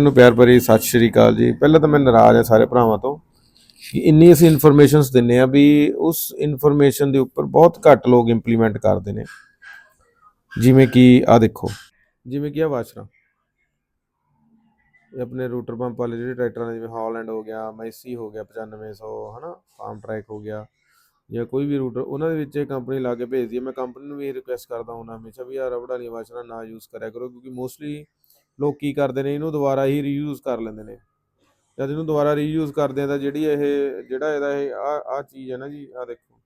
ਨੂੰ ਪਿਆਰ ਭਰੀ ਸਤਿ ਸ਼੍ਰੀ ਅਕਾਲ ਜੀ। ਪਹਿਲਾਂ ਤਾਂ ਮੈਂ ਨਾਰਾਜ਼ ਹਾਂ ਸਾਰੇ ਭਰਾਵਾਂ ਤੋਂ ਕਿ ਇੰਨੀ ਅਸੀਂ ਇਨਫੋਰਮੇਸ਼ਨਸ ਦਿੰਨੇ ਆ ਵੀ ਉਸ ਇਨਫੋਰਮੇਸ਼ਨ ਦੇ ਉੱਪਰ ਬਹੁਤ ਘੱਟ ਲੋਕ ਇੰਪਲੀਮੈਂਟ ਕਰਦੇ ਨੇ। ਜਿਵੇਂ ਕਿ ਆ ਦੇਖੋ, ਜਿਵੇਂ ਕਿ ਆ ਵਾਸ਼ਰਾ ਇਹ ਆਪਣੇ ਰੂਟਰ ਪੰਪ ਵਾਲੇ ਜਿਹੜੇ ਟਰੈਕਟਰਾਂ ਨੇ, ਜਿਵੇਂ ਹਾਲੈਂਡ ਹੋ ਗਿਆ ਮੈਸੀ ਹੋ ਗਿਆ 9500 ਹਨਾ ਫਾਰਮ ਟਰੈਕ ਹੋ ਗਿਆ, ਜਾਂ ਕੋਈ ਵੀ ਰੂਟਰ ਉਹਨਾਂ ਦੇ ਵਿੱਚ ਇਹ ਕੰਪਨੀ ਲਾ ਕੇ ਭੇਜਦੀ ਹੈ। ਮੈਂ ਕੰਪਨੀ ਨੂੰ ਵੀ ਰਿਕੁਐਸਟ ਕਰਦਾ ਹੁੰਦਾ ਹਮੇਸ਼ਾ ਵੀ ਆ ਰਬੜ ਵਾਲੀਆਂ ਵਾਸ਼ਰਾਂ ਨਾ ਯੂਜ਼ ਕਰਿਆ ਕਰੋ, ਕਿਉਂਕਿ ਮੋਸਟਲੀ ਲੋਕ ਕੀ ਕਰਦੇ ਨੇ, ਇਹਨੂੰ ਦੁਬਾਰਾ ਹੀ ਰੀਯੂਜ਼ ਕਰ ਲੈਂਦੇ ਨੇ। ਜਦ ਇਹਨੂੰ ਦੁਬਾਰਾ ਰੀਯੂਜ਼ ਕਰਦੇ ਆ ਤਾਂ ਜਿਹੜੀ ਇਹ, ਜਿਹੜਾ ਇਹਦਾ ਇਹ ਆ ਆ ਚੀਜ਼ ਹੈ ਨਾ ਜੀ ਆ ਦੇਖੋ।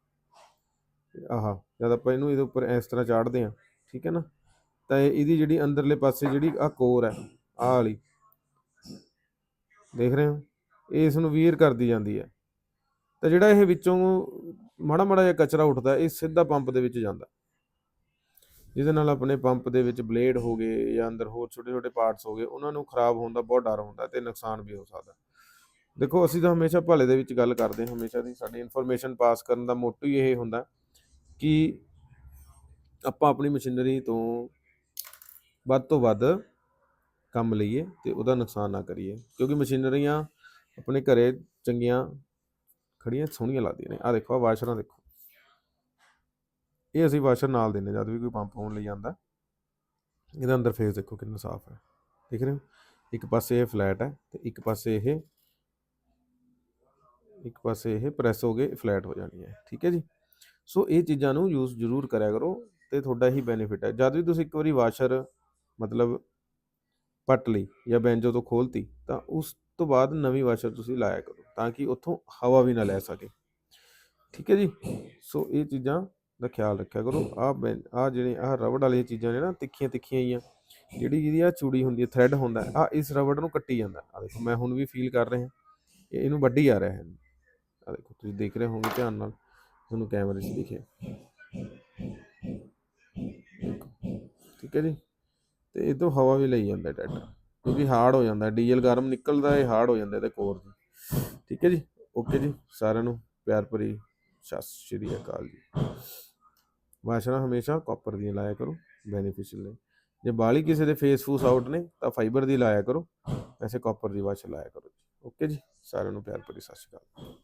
ਆਹ, ਜਦ ਆਪਾਂ ਇਹਨੂੰ ਇਹਦੇ ਉੱਪਰ ਇਸ ਤਰ੍ਹਾਂ ਚਾੜਦੇ ਆ ਠੀਕ ਹੈ ਨਾ? ਤਾਂ ਇਹਦੀ ਜਿਹੜੀ ਅੰਦਰਲੇ ਪਾਸੇ ਜਿਹੜੀ ਆ ਕੋਰ ਹੈ ਆ ਵਾਲੀ। ਦੇਖ ਰਹੇ ਹੋ? ਇਹ ਇਸ ਨੂੰ ਵੀਅਰ ਕਰਦੀ ਜਾਂਦੀ ਹੈ। ਤਾਂ ਜਿਹੜਾ ਇਹ ਵਿੱਚੋਂ ਮਾੜਾ ਮਾੜਾ ਜਿਹਾ ਕਚਰਾ ਉੱਠਦਾ, ਇਹ ਸਿੱਧਾ ਪੰਪ ਦੇ ਵਿੱਚ ਜਾਂਦਾ। ਜਿਹਦੇ ਨਾਲ ਆਪਣੇ ਪੰਪ ਦੇ ਵਿੱਚ ਬਲੇਡ ਹੋ ਗਏ ਜਾਂ ਅੰਦਰ ਹੋਰ ਛੋਟੇ ਛੋਟੇ ਪਾਰਟਸ ਹੋ ਗਏ, ਉਹਨਾਂ ਨੂੰ ਖਰਾਬ ਹੋਣ ਦਾ ਬਹੁਤ ਡਰ ਹੁੰਦਾ ਤੇ ਨੁਕਸਾਨ ਵੀ ਹੋ ਸਕਦਾ। ਦੇਖੋ, ਅਸੀਂ ਤਾਂ ਹਮੇਸ਼ਾ ਭਲੇ ਦੇ ਵਿੱਚ ਗੱਲ ਕਰਦੇ ਹਾਂ, ਹਮੇਸ਼ਾ ਦੀ ਸਾਡੀ ਇਨਫੋਰਮੇਸ਼ਨ ਪਾਸ ਕਰਨ ਦਾ ਮੋਟਿਵ ਇਹ ਹੁੰਦਾ ਕਿ ਆਪਾਂ ਆਪਣੀ ਮਸ਼ੀਨਰੀ ਤੋਂ ਵੱਧ ਤੋਂ ਵੱਧ ਕੰਮ ਲਈਏ ਤੇ ਉਹਦਾ ਨੁਕਸਾਨ ਨਾ ਕਰੀਏ, ਕਿਉਂਕਿ ਮਸ਼ੀਨਰੀਆਂ ਆਪਣੇ ਘਰੇ ਚੰਗੀਆਂ, ਖੜੀਆਂ, ਸੋਹਣੀਆਂ ਲੱਗਦੀਆਂ ਨੇ। ਆ ਦੇਖੋ ਆ ਵਾਸ਼ਰਾਂ ਦੇਖੋ। ਇਹ ਅਸੀਂ ਵਾਸ਼ਰ ਨਾਲ ਦਿੰਨੇ ਜਦ ਵੀ ਕੋਈ ਪੰਪ ਹੋਣ ਲਈ ਜਾਂਦਾ ਇਹਦਾ ਅੰਦਰ ਫੇਸ ਦੇਖੋ ਕਿੰਨਾ ਸਾਫ਼ ਹੈ। ਦੇਖ ਰਹੇ ਹੋ? ਇੱਕ ਪਾਸੇ ਇਹ ਫਲੈਟ ਹੈ ਤੇ ਇੱਕ ਪਾਸੇ ਇਹ ਇੱਕ ਪਾਸੇ ਇਹ ਪ੍ਰੈਸ ਹੋ ਗਏ ਫਲੈਟ ਹੋ ਜਾਣੀ ਹੈ। ਠੀਕ ਹੈ ਜੀ? ਸੋ ਇਹ ਚੀਜ਼ਾਂ ਨੂੰ ਯੂਜ਼ ਜ਼ਰੂਰ ਕਰਿਆ ਕਰੋ ਤੇ ਤੁਹਾਡਾ ਹੀ ਬੈਨੀਫਿਟ ਹੈ। ਜਦ ਵੀ ਤੁਸੀਂ ਇੱਕ ਵਾਰੀ ਵਾਸ਼ਰ, ਮਤਲਬ ਪੱਟ ਲਈ ਜਾਂ ਬੈਂਜੋ ਤੋਂ ਖੋਲਤੀ, ਤਾਂ ਉਸ ਤੋਂ ਬਾਅਦ ਨਵੀਂ ਵਾਸ਼ਰ ਤੁਸੀਂ ਲਾਇਆ ਕਰੋ ਤਾਂ ਕਿ ਉੱਥੋਂ ਹਵਾ ਵੀ ਨਾ ਲੈ ਸਕੇ। ਠੀਕ ਹੈ ਜੀ? ਸੋ ਇਹ ਚੀਜ਼ਾਂ ਦਾ ਖਿਆਲ ਰੱਖਿਆ ਕਰੋ। ਆ ਆ ਜਿਹੜੇ ਆ ਰਬੜ ਵਾਲੀਆਂ ਚੀਜ਼ਾਂ ਨੇ ਨਾ, ਤਿੱਖੀਆਂ ਤਿੱਖੀਆਂ ਹੀ ਆ ਜਿਹੜੀ ਜਿਹਦੀ ਆ ਚੂੜੀ ਹੁੰਦੀ ਹੈ ਥ੍ਰੈਡ ਹੁੰਦਾ ਆ ਇਸ ਰਬੜ ਨੂੰ ਕੱਟੀ ਜਾਂਦਾ। ਆ ਦੇਖੋ, ਮੈਂ ਹੁਣ ਵੀ ਫੀਲ ਕਰ ਰਿਹਾ। ਇਹਨੂੰ ਵੱਢੀ ਜਾ ਰਿਹਾ ਹੈ। ਆ ਦੇਖੋ, ਤੁਸੀਂ ਦੇਖ ਰਹੇ ਹੋਵੋਗੇ ਧਿਆਨ ਨਾਲ। ਤੁਹਾਨੂੰ ਕੈਮਰੇ 'ਚ ਦਿਖੇ। ਠੀਕ ਹੈ ਜੀ? ਤੇ ਇਹ ਤੋਂ ਹਵਾ ਵੀ ਲਈ ਜਾਂਦਾ ਟਰੈਕਟਰ। ਕਿਉਂਕਿ ਹਾਰਡ ਹੋ ਜਾਂਦਾ ਡੀਜ਼ਲ ਗਰਮ ਨਿਕਲਦਾ, ਇਹ ਹਾਰਡ ਹੋ ਜਾਂਦਾ ਇਹਦੇ ਕੋਰ ਠੀਕ ਹੈ ਜੀ? ਓਕੇ ਜੀ। ਸਾਰਿਆਂ ਨੂੰ ਪਿਆਰ ਭਰੀ ਸਤਿ ਸ਼੍ਰੀ ਅਕਾਲ ਜੀ। ਵਾਸ਼ਰਾਂ ਹਮੇਸ਼ਾ ਕਾਪਰ ਦੀਆਂ ਲਾਇਆ ਕਰੋ ਬੈਨੀਫੀਸ਼ੀਅਲ ਨੇ। ਜੇ ਬਾਲੀ ਕਿਸੇ ਦੇ ਫੇਸ ਫੂਸ ਆਊਟ ਨੇ, ਤਾਂ ਫਾਈਬਰ ਦੀ ਲਾਇਆ ਕਰੋ, ਵੈਸੇ ਕਾਪਰ ਦੀ ਵਾਸ਼ਰ ਲਾਇਆ ਕਰੋ ਓਕੇ ਜੀ, ਸਾਰਿਆਂ ਨੂੰ ਪਿਆਰ ਭਰੀ ਸਤਿ ਸ਼੍ਰੀ ਅਕਾਲ।